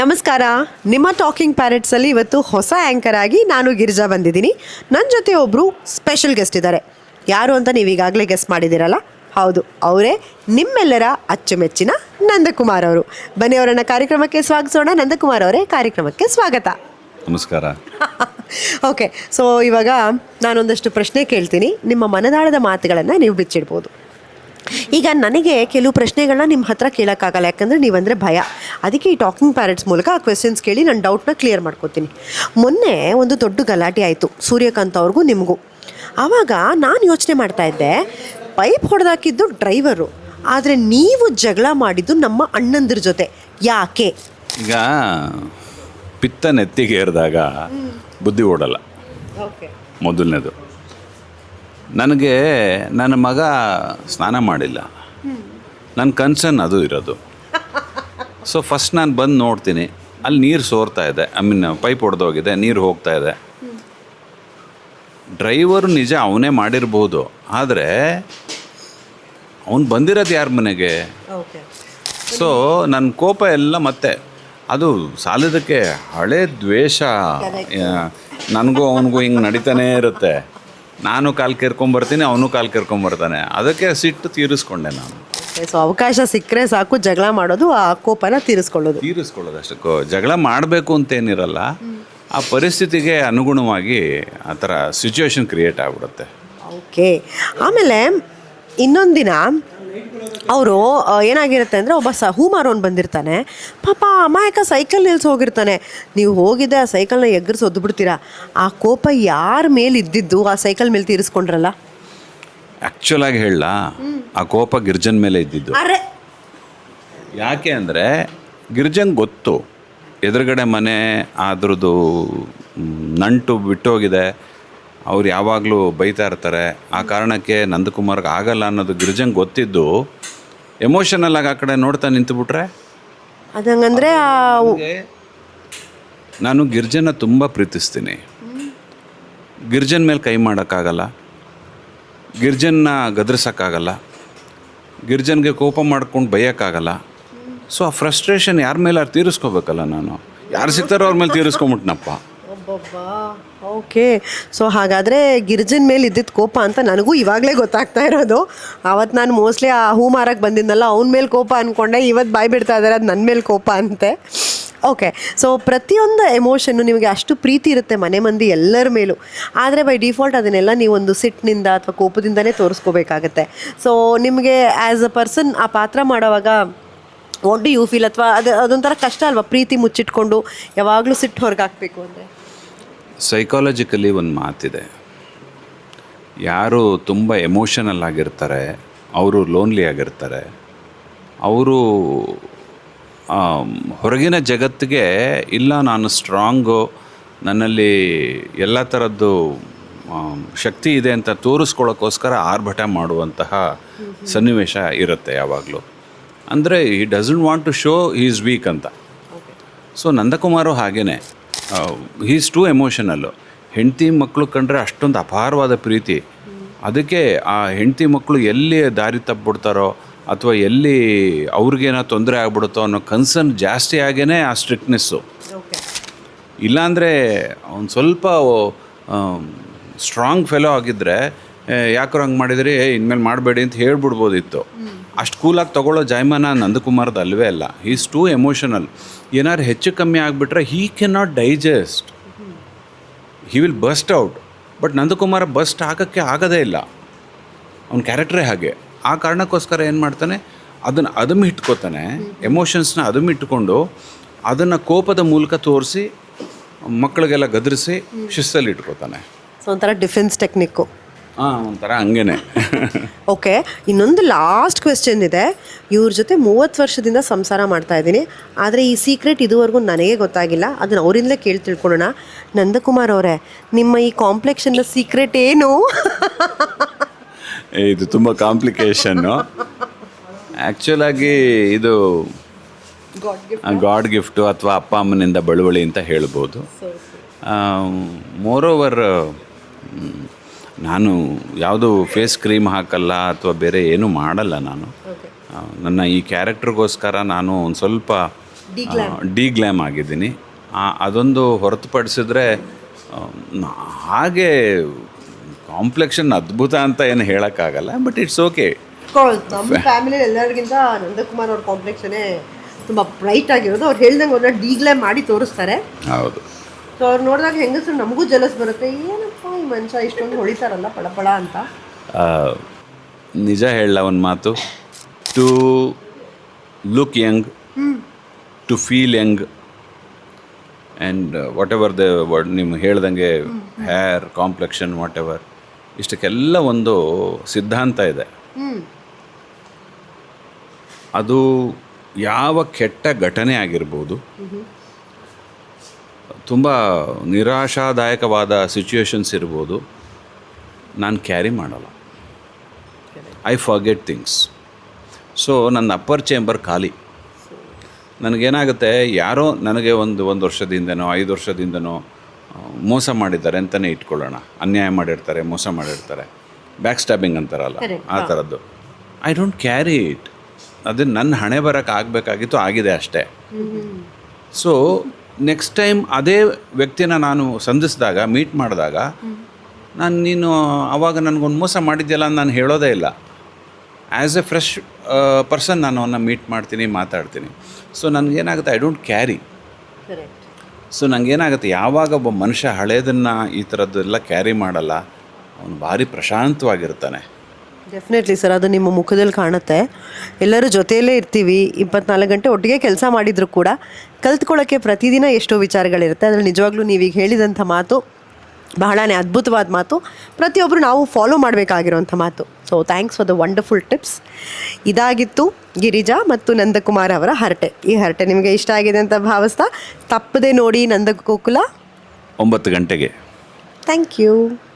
ನಮಸ್ಕಾರ. ನಿಮ್ಮ ಟಾಕಿಂಗ್ ಪ್ಯಾರೆಟ್ಸಲ್ಲಿ ಇವತ್ತು ಹೊಸ ಆ್ಯಂಕರ್ ಆಗಿ ನಾನು ಗಿರಿಜಾ ಬಂದಿದ್ದೀನಿ. ನನ್ನ ಜೊತೆ ಒಬ್ಬರು ಸ್ಪೆಷಲ್ ಗೆಸ್ಟ್ ಇದ್ದಾರೆ. ಯಾರು ಅಂತ ನೀವು ಈಗಾಗಲೇ ಗೆಸ್ಟ್ ಮಾಡಿದ್ದೀರಲ್ಲ? ಹೌದು ಅವರೇ ನಿಮ್ಮೆಲ್ಲರ ಅಚ್ಚುಮೆಚ್ಚಿನ ನಂದಕುಮಾರ್ ಅವರು. ಬನ್ನಿ ಅವರನ್ನು ಕಾರ್ಯಕ್ರಮಕ್ಕೆ ಸ್ವಾಗತಿಸೋಣ. ನಂದಕುಮಾರ್ ಅವರೇ ಕಾರ್ಯಕ್ರಮಕ್ಕೆ ಸ್ವಾಗತ. ನಮಸ್ಕಾರ. ಓಕೆ ಸೊ ಇವಾಗ ನಾನೊಂದಷ್ಟು ಪ್ರಶ್ನೆ ಕೇಳ್ತೀನಿ. ನಿಮ್ಮ ಮನದಾಳದ ಮಾತುಗಳನ್ನು ನೀವು ಬಿಚ್ಚಿಡ್ಬೋದು. ಈಗ ನನಗೆ ಕೆಲವು ಪ್ರಶ್ನೆಗಳನ್ನ ನಿಮ್ಮ ಹತ್ರ ಕೇಳೋಕ್ಕಾಗಲ್ಲ ಯಾಕಂದರೆ ನೀವಂದರೆ ಭಯ. ಅದಕ್ಕೆ ಈ ಟಾಕಿಂಗ್ ಪ್ಯಾರೆಟ್ಸ್ ಮೂಲಕ ಆ ಕ್ವೆಶನ್ಸ್ ಕೇಳಿ ನಾನು ಡೌಟ್ನ ಕ್ಲಿಯರ್ ಮಾಡ್ಕೋತೀನಿ. ಮೊನ್ನೆ ಒಂದು ದೊಡ್ಡ ಗಲಾಟೆ ಆಯಿತು ಸೂರ್ಯಕಾಂತ್ ಅವ್ರಿಗೂ ನಿಮಗೂ. ಆವಾಗ ನಾನು ಯೋಚನೆ ಮಾಡ್ತಾ ಇದ್ದೆ ಪೈಪ್ ಹೊಡೆದಾಕಿದ್ದು ಡ್ರೈವರು ಆದರೆ ನೀವು ಜಗಳ ಮಾಡಿದ್ದು ನಮ್ಮ ಅಣ್ಣಂದ್ರ ಜೊತೆ. ಯಾಕೆ? ಈಗ ಪಿತ್ತ ನೆತ್ತಿಗೆ ಏರಿದಾಗ ಬುದ್ಧಿ ಓಡಲ್ಲ. ಓಕೆ. ಮೊದಲನೇದು. ನನಗೆ ನನ್ನ ಮಗ ಸ್ನಾನ ಮಾಡಿಲ್ಲ. ನನ್ನ ಕನ್ಸರ್ನ್ ಅದು ಇರೋದು. ಸೊ ಫಸ್ಟ್ ನಾನು ಬಂದು ನೋಡ್ತೀನಿ. ಅಲ್ಲಿ ನೀರು ಸೋರ್ತಾ ಇದೆ. ಐ ಮೀನ್ ಪೈಪ್ ಹೊಡೆದೋಗಿದೆ ನೀರು ಹೋಗ್ತಾ ಇದೆ. ಡ್ರೈವರು ನಿಜ ಅವನೇ ಮಾಡಿರ್ಬೋದು. ಆದರೆ ಅವನು ಬಂದಿರೋದು ಯಾರ ಮನೆಗೆ? ಸೊ ನನ್ನ ಕೋಪ ಎಲ್ಲ ಮತ್ತೆ. ಅದು ಸಾಲದಕ್ಕೆ ಹಳೆ ದ್ವೇಷ. ನನಗೂ ಅವನಿಗೂ ಹಿಂಗೆ ನಡೀತಾನೇ ಇರುತ್ತೆ. ನಾನು ಕಾಲು ಕೇರ್ಕೊಂಬರ್ತೀನಿ ಅವನು ಕಾಲು ಕೇರ್ಕೊಂಬರ್ತಾನೆ ಅದಕ್ಕೆ ಸಿಟ್ಟು ತೀರಿಸ್ಕೊಂಡೆ ನಾನು. ಸೊ ಅವಕಾಶ ಸಿಕ್ಕರೆ ಸಾಕು ಜಗಳ ಮಾಡೋದು ಆ ಕೋಪನ ತೀರಿಸ್ಕೊಳ್ಳೋದು. ತೀರಿಸ್ಕೊಳ್ಳೋದು ಅಷ್ಟಕ್ಕೂ ಜಗಳ ಮಾಡಬೇಕು ಅಂತೇನಿರಲ್ಲ ಆ ಪರಿಸ್ಥಿತಿಗೆ ಅನುಗುಣವಾಗಿ ಆ ಥರ ಸಿಚುವೇಶನ್ ಕ್ರಿಯೇಟ್ ಆಗ್ಬಿಡುತ್ತೆ. ಓಕೆ ಆಮೇಲೆ ಇನ್ನೊಂದಿನ ಅವರು ಏನಾಗಿರುತ್ತೆ ಅಂದರೆ ಒಬ್ಬ ಸ ಹೂ ಮಾರೋನು ಬಂದಿರ್ತಾನೆ. ಪಾಪ ಅಮಾಯಕ ಸೈಕಲ್ ನಿಲ್ಸಿ ಹೋಗಿರ್ತಾನೆ. ನೀವು ಹೋಗಿದ್ದೆ ಆ ಸೈಕಲ್ನ ಎಗ್ಗರಿಸಿ ಒದ್ದು ಬಿಡ್ತೀರಾ ಆ ಕೋಪ ಯಾರ ಮೇಲೆ ಇದ್ದಿದ್ದು ಆ ಸೈಕಲ್ ಮೇಲೆ ತೀರಿಸ್ಕೊಂಡ್ರಲ್ಲ? ಆ್ಯಕ್ಚುಲಾಗಿ ಹೇಳ. ಆ ಕೋಪ ಗಿರ್ಜನ್ ಮೇಲೆ ಇದ್ದಿದ್ದು. ಅರೆ! ಯಾಕೆ ಅಂದರೆ ಗಿರ್ಜನ್ ಗೊತ್ತು. ಎದುರುಗಡೆ ಮನೆ ಅದ್ರದ್ದು ಮ್, ನಂಟು ಬಿಟ್ಟೋಗಿದೆ. ಅವ್ರು ಯಾವಾಗಲೂ ಬೈತಾ ಇರ್ತಾರೆ. ಆ ಕಾರಣಕ್ಕೆ ನಂದಕುಮಾರ್ಗೆ ಆಗಲ್ಲ ಅನ್ನೋದು ಗಿರ್ಜಂಗೆ ಗೊತ್ತಿದ್ದು. ಎಮೋಷನಲ್ ಆಗಿ ಆ ಕಡೆ ನೋಡ್ತಾ ನಿಂತುಬಿಟ್ರೆ? ಅದಂಗಂದ್ರೆ ನಾನು ಗಿರ್ಜನ ತುಂಬ ಪ್ರೀತಿಸ್ತೀನಿ. ಗಿರ್ಜನ್ ಮೇಲೆ ಕೈ ಮಾಡೋಕ್ಕಾಗಲ್ಲ. ಗಿರ್ಜನ್ನ ಗದರ್ಸೋಕ್ಕಾಗಲ್ಲ. ಗಿರ್ಜನ್ಗೆ ಕೋಪ ಮಾಡ್ಕೊಂಡು ಬೈಯೋಕ್ಕಾಗಲ್ಲ. ಸೊ ಆ ಫ್ರಸ್ಟ್ರೇಷನ್ ಯಾರ ಮೇಲೆ ಅವ್ರು ತೀರಿಸ್ಕೋಬೇಕಲ್ಲ ನಾನು? ಯಾರು ಸಿಗ್ತಾರೋ ಅವ್ರ ಮೇಲೆ ತೀರಿಸ್ಕೊಂಬಿಟ್ನಪ್ಪ. ಓಕೆ. ಸೊ ಹಾಗಾದರೆ ಗಿರಿಜನ್ ಮೇಲೆ ಇದ್ದಿದ್ದ ಕೋಪ ಅಂತ ನನಗೂ ಇವಾಗಲೇ ಗೊತ್ತಾಗ್ತಾ ಇರೋದು. ಅವತ್ತು ನಾನು ಮೋಸ್ಟ್ಲಿ ಆ ಹೂ ಮಾರಕ್ಕೆ ಬಂದಿದ್ನಲ್ಲ, ಅವ್ನ ಮೇಲೆ ಕೋಪ ಅಂದ್ಕೊಂಡೆ ಇವತ್ತು ಬಾಯ್ ಬಿಡ್ತಾ ಇದ್ದಾರೆ ಅದು ನನ್ನ ಮೇಲೆ ಕೋಪ ಅಂತೆ. ಓಕೆ ಸೊ ಪ್ರತಿಯೊಂದು ಎಮೋಷನ್ನು ನಿಮಗೆ ಅಷ್ಟು ಪ್ರೀತಿ ಇರುತ್ತೆ ಮನೆ ಮಂದಿ ಎಲ್ಲರ ಮೇಲೂ. ಆದರೆ ಬೈ ಡಿಫಾಲ್ಟ್ ಅದನ್ನೆಲ್ಲ ನೀವೊಂದು ಸಿಟ್ಟಿನಿಂದ ಅಥವಾ ಕೋಪದಿಂದನೇ ತೋರಿಸ್ಕೋಬೇಕಾಗತ್ತೆ. ಸೊ ನಿಮಗೆ ಆ್ಯಸ್ ಅ ಪರ್ಸನ್ ಆ ಪಾತ್ರ ಮಾಡೋವಾಗ ವಾಟ್ ಯು ಫೀಲ್ ಅಥವಾ ಅದು ಅದೊಂಥರ ಕಷ್ಟ ಅಲ್ವಾ ಪ್ರೀತಿ ಮುಚ್ಚಿಟ್ಕೊಂಡು ಯಾವಾಗಲೂ ಸಿಟ್ಟು ಹೊರಗೆ ಹಾಕಬೇಕು ಅಂದರೆ? ಸೈಕಾಲಜಿಕಲಿ ಒಂದು ಮಾತಿದೆ. ಯಾರು ತುಂಬ ಎಮೋಷನಲ್ ಆಗಿರ್ತಾರೆ ಅವರು ಲೋನ್ಲಿ ಆಗಿರ್ತಾರೆ ಅವರು ಹೊರಗಿನ ಜಗತ್ತಿಗೆ ಇಲ್ಲ ನಾನು ಸ್ಟ್ರಾಂಗು ನನ್ನಲ್ಲಿ ಎಲ್ಲ ಥರದ್ದು ಶಕ್ತಿ ಇದೆ ಅಂತ ತೋರಿಸ್ಕೊಳ್ಳೋಕ್ಕೋಸ್ಕರ ಆರ್ಭಟ ಮಾಡುವಂತಹ ಸನ್ನಿವೇಶ ಇರುತ್ತೆ ಯಾವಾಗಲೂ. ಅಂದರೆ ಈ doesn't want to show is weak ಅಂತ. ಸೊ ನಂದಕುಮಾರು ಹಾಗೇನೆ. ಹೀಸ್ ಟು ಎಮೋಷನಲ್ಲು ಹೆಂಡತಿ ಮಕ್ಕಳು ಕಂಡ್ರೆ ಅಷ್ಟೊಂದು ಅಪಾರವಾದ ಪ್ರೀತಿ. ಅದಕ್ಕೆ ಆ ಹೆಂಡತಿ ಮಕ್ಕಳು ಎಲ್ಲಿ ದಾರಿ ತಪ್ಪಿಬಿಡ್ತಾರೋ ಅಥವಾ ಎಲ್ಲಿ ಅವ್ರಿಗೇನೋ ತೊಂದರೆ ಆಗ್ಬಿಡುತ್ತೋ ಅನ್ನೋ ಕನ್ಸರ್ನ್ ಜಾಸ್ತಿ ಆಗೇ ಆ ಸ್ಟ್ರಿಕ್ನೆಸ್ಸು ಇಲ್ಲಾಂದರೆ ಅವ್ನು ಸ್ವಲ್ಪ ಸ್ಟ್ರಾಂಗ್ ಫೆಲೋ ಆಗಿದ್ದರೆ ಯಾಕೋ ಹಂಗೆ ಮಾಡಿದ್ರಿ? ಇನ್ಮೇಲೆ ಮಾಡಬೇಡಿ ಅಂತ ಹೇಳ್ಬಿಡ್ಬೋದಿತ್ತು. ಅಷ್ಟು ಕೂಲಾಗಿ ತೊಗೊಳ್ಳೋ ಜಾಯಮಾನ ನಂದಕುಮಾರ್ದು ಅಲ್ವೇ ಅಲ್ಲ. ಈಸ್ ಟೂ ಎಮೋಷನಲ್ ಏನಾದ್ರು ಹೆಚ್ಚು ಕಮ್ಮಿ ಆಗಿಬಿಟ್ರೆ he can not digest he will bust out but Nandakumar bust ಆಗೋಕ್ಕೆ ಆಗೋದೇ ಇಲ್ಲ. ಅವ್ನ ಕ್ಯಾರೆಕ್ಟ್ರೇ ಹಾಗೆ. ಆ ಕಾರಣಕ್ಕೋಸ್ಕರ ಏನು ಮಾಡ್ತಾನೆ? ಅದನ್ನು ಅದಮ್ ಇಟ್ಕೋತಾನೆ. ಎಮೋಷನ್ಸ್ನ ಅದಮ್ ಇಟ್ಕೊಂಡು ಅದನ್ನು ಕೋಪದ ಮೂಲಕ ತೋರಿಸಿ ಮಕ್ಕಳಿಗೆಲ್ಲ ಗದರಿಸಿ ಶಿಸ್ತಲ್ಲಿ ಇಟ್ಕೋತಾನೆ. ಸೊ ಒಂಥರ ಡಿಫೆನ್ಸ್ ಟೆಕ್ನಿಕ್ಕು ಹಾಂ ಒಂಥರ ಹಂಗೇನೆ. ಓಕೆ ಇನ್ನೊಂದು ಲಾಸ್ಟ್ ಕ್ವೆಶನ್ ಇದೆ. ಇವ್ರ ಜೊತೆ ಮೂವತ್ತು ವರ್ಷದಿಂದ ಸಂಸಾರ ಮಾಡ್ತಾ ಇದ್ದೀನಿ. ಆದರೆ ಈ ಸೀಕ್ರೆಟ್ ಇದುವರೆಗೂ ನನಗೆ ಗೊತ್ತಾಗಿಲ್ಲ. ಅದನ್ನು ಅವರಿಂದಲೇ ಕೇಳಿ ತಿಳ್ಕೊಳ್ಳೋಣ. ನಂದಕುಮಾರ್ ಅವರೇ ನಿಮ್ಮ ಈ ಕಾಂಪ್ಲೆಕ್ಷನ್ನ ಸೀಕ್ರೆಟ್ ಏನು? ಇದು ತುಂಬ ಕಾಂಪ್ಲಿಕೇಶನ್ನು ಆ್ಯಕ್ಚುಲಾಗಿ ಇದು ಗಾಡ್ ಗಿಫ್ಟು ಅಥವಾ ಅಪ್ಪ ಅಮ್ಮನಿಂದ ಬಳುವಳಿ ಅಂತ ಹೇಳ್ಬೋದು. ಮೋರೋವರ್ ನಾನು ಯಾವುದು ಫೇಸ್ ಕ್ರೀಮ್ ಹಾಕಲ್ಲ ಅಥವಾ ಬೇರೆ ಏನೂ ಮಾಡಲ್ಲ ನಾನು. ನನ್ನ ಈ ಕ್ಯಾರೆಕ್ಟ್ರಿಗೋಸ್ಕರ ನಾನು ಒಂದು ಸ್ವಲ್ಪ ಡಿಗ್ಲ್ಯಾಮ್ ಆಗಿದ್ದೀನಿ. ಅದೊಂದು ಹೊರತುಪಡಿಸಿದ್ರೆ ಹಾಗೆ ಕಾಂಪ್ಲೆಕ್ಷನ್ ಅದ್ಭುತ ಅಂತ ಏನು ಹೇಳೋಕ್ಕಾಗಲ್ಲ ಬಟ್ ಇಟ್ಸ್ ಓಕೆ ನಮ್ಮ ಫ್ಯಾಮಿಲಿ ಎಲ್ಲರಿಗಿಂತ ನಂದಕುಮಾರ್ ಅವ್ರ ಕಾಂಪ್ಲೆಕ್ಷನೇ ತುಂಬ ಬ್ರೈಟ್ ಆಗಿರೋದು. ಅವ್ರು ಹೇಳ್ದಂಗೆ ಅವ್ರನ್ನ ಡೀಗ್ಲೇ ಮಾಡಿ ತೋರಿಸ್ತಾರೆ. ಹೌದು. ಸೊ ಅವ್ರು ನೋಡಿದಾಗ ಹೆಂಗಸರು ನಮಗೂ ಜಲಸ್ ಬರುತ್ತೆ. ಏನಪ್ಪ ಮನುಷ್ಯ ಇಷ್ಟೊಂದು ಹೊಡಿತಾರಲ್ಲ ಪಳಪಳ ಅಂತ? ನಿಜ ಹೇಳಲ್ಲ ಒಂದು ಮಾತು. To look young to feel young and whatever the word ನಿಮ್ಮ ಹೇಳ್ದಂಗೆ ಹೇರ್ ಕಾಂಪ್ಲೆಕ್ಷನ್ ವಾಟ್ ಎವರ್ ಇಷ್ಟಕ್ಕೆಲ್ಲ ಒಂದು ಸಿದ್ಧಾಂತ ಇದೆ. ಅದು ಯಾವ ಕೆಟ್ಟ ಘಟನೆ ಆಗಿರ್ಬೋದು ತುಂಬ ನಿರಾಶಾದಾಯಕವಾದ ಸಿಚುವೇಶನ್ಸ್ ಇರ್ಬೋದು. ನಾನು ಕ್ಯಾರಿ ಮಾಡಲ್ಲ. ಐ ಫಾರ್ಗೆಟ್ ಥಿಂಗ್ಸ್ ಸೊ ನನ್ನ ಅಪ್ಪರ್ ಚೇಂಬರ್ ಖಾಲಿ. ನನಗೇನಾಗುತ್ತೆ ಯಾರೋ ನನಗೆ ಒಂದು ಒಂದು ವರ್ಷದಿಂದನೋ ಐದು ವರ್ಷದಿಂದನೋ ಮೋಸ ಮಾಡಿದ್ದಾರೆ ಅಂತಲೇ ಇಟ್ಕೊಳ್ಳೋಣ. ಅನ್ಯಾಯ ಮಾಡಿರ್ತಾರೆ ಮೋಸ ಮಾಡಿರ್ತಾರೆ. ಬ್ಯಾಕ್ ಸ್ಟ್ಯಾಬಿಂಗ್ ಅಂತಾರಲ್ಲ ಆ ಥರದ್ದು ಐ ಡೋಂಟ್ ಕ್ಯಾರಿ ಇಟ್ ಅದು ನನ್ನ ಹಣೆ ಬರೋಕ್ಕಾಗಬೇಕಾಗಿತ್ತು ಆಗಿದೆ ಅಷ್ಟೇ. ಸೊ ನೆಕ್ಸ್ಟ್ ಟೈಮ್ ಅದೇ ವ್ಯಕ್ತಿನ ನಾನು ಸಂಧಿಸಿದಾಗ ಮೀಟ್ ಮಾಡಿದಾಗ ನಾನು ನೀನು ಆವಾಗ ನನಗೊಂದು ಮೋಸ ಮಾಡಿದ್ಯಲ್ಲ ಅಂತ ನಾನು ಹೇಳೋದೇ ಇಲ್ಲ. ಆ್ಯಸ್ ಎ ಫ್ರೆಶ್ ಪರ್ಸನ್ ನಾನು ಅವನ್ನ ಮೀಟ್ ಮಾಡ್ತೀನಿ ಮಾತಾಡ್ತೀನಿ. ಸೊ ನನಗೇನಾಗುತ್ತೆ ಐ ಡೋಂಟ್ ಕ್ಯಾರಿ ಸೊ ನನಗೇನಾಗುತ್ತೆ ಯಾವಾಗ ಒಬ್ಬ ಮನುಷ್ಯ ಹಳೇದನ್ನು ಈ ಥರದ್ದೆಲ್ಲ ಕ್ಯಾರಿ ಮಾಡಲ್ಲ ಅವನು ಭಾರಿ ಪ್ರಶಾಂತವಾಗಿರ್ತಾನೆ. ಡೆಫಿನೆಟ್ಲಿ ಸರ್ ಅದು ನಿಮ್ಮ ಮುಖದಲ್ಲಿ ಕಾಣುತ್ತೆ. ಎಲ್ಲರೂ ಜೊತೆಯಲ್ಲೇ ಇರ್ತೀವಿ. ಇಪ್ಪತ್ನಾಲ್ಕು ಗಂಟೆ ಒಟ್ಟಿಗೆ ಕೆಲಸ ಮಾಡಿದರೂ ಕೂಡ ಕಲ್ತ್ಕೊಳ್ಳೋಕ್ಕೆ ಪ್ರತಿದಿನ ಎಷ್ಟೋ ವಿಚಾರಗಳಿರುತ್ತೆ. ಅದರಲ್ಲಿ ನಿಜವಾಗ್ಲೂ ನೀವೀಗ ಹೇಳಿದಂಥ ಮಾತು ಬಹಳನೇ ಅದ್ಭುತವಾದ ಮಾತು ಪ್ರತಿಯೊಬ್ಬರು ನಾವು ಫಾಲೋ ಮಾಡಬೇಕಾಗಿರುವಂಥ ಮಾತು. So thanks for the wonderful tips ಇದಾಗಿತ್ತು ಗಿರಿಜಾ ಮತ್ತು ನಂದಕುಮಾರ್ ಅವರ ಹರಟೆ. ಈ ಹರಟೆ ನಿಮಗೆ ಇಷ್ಟ ಆಗಿದೆ ಅಂತ ಭಾವಿಸ್ತಾ ತಪ್ಪದೆ ನೋಡಿ ನಂದಗೋಕುಲ ಒಂಬತ್ತು ಗಂಟೆಗೆ. Thank you